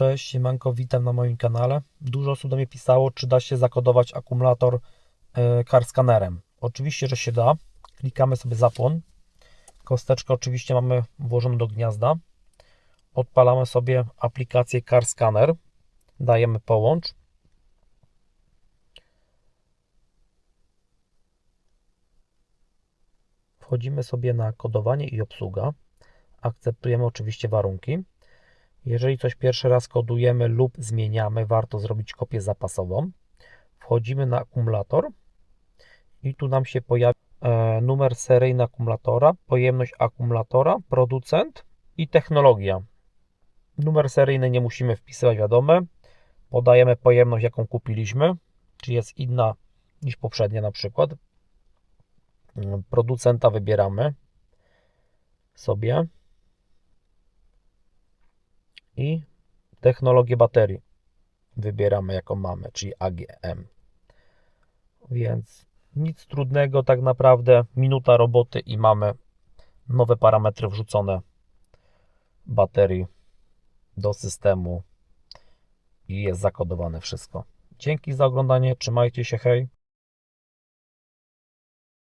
Cześć, siemanko, witam na moim kanale. Dużo osób do mnie pisało, czy da się zakodować akumulator e, car scannerem. Oczywiście, że się da. Klikamy sobie zapłon. Kosteczkę oczywiście mamy włożoną do gniazda. Odpalamy sobie aplikację car scanner. Dajemy połącz. Wchodzimy sobie na kodowanie i obsługa. Akceptujemy oczywiście warunki. Jeżeli coś pierwszy raz kodujemy lub zmieniamy, warto zrobić kopię zapasową. Wchodzimy na akumulator i tu nam się pojawia e, numer seryjny akumulatora, pojemność akumulatora, producent i technologia. Numer seryjny nie musimy wpisywać, wiadome. Podajemy pojemność, jaką kupiliśmy, czy jest inna niż poprzednia na przykład. Producenta wybieramy sobie i technologię baterii wybieramy jaką mamy, czyli AGM. Więc nic trudnego tak naprawdę, minuta roboty i mamy nowe parametry wrzucone baterii do systemu i jest zakodowane wszystko. Dzięki za oglądanie, trzymajcie się, hej!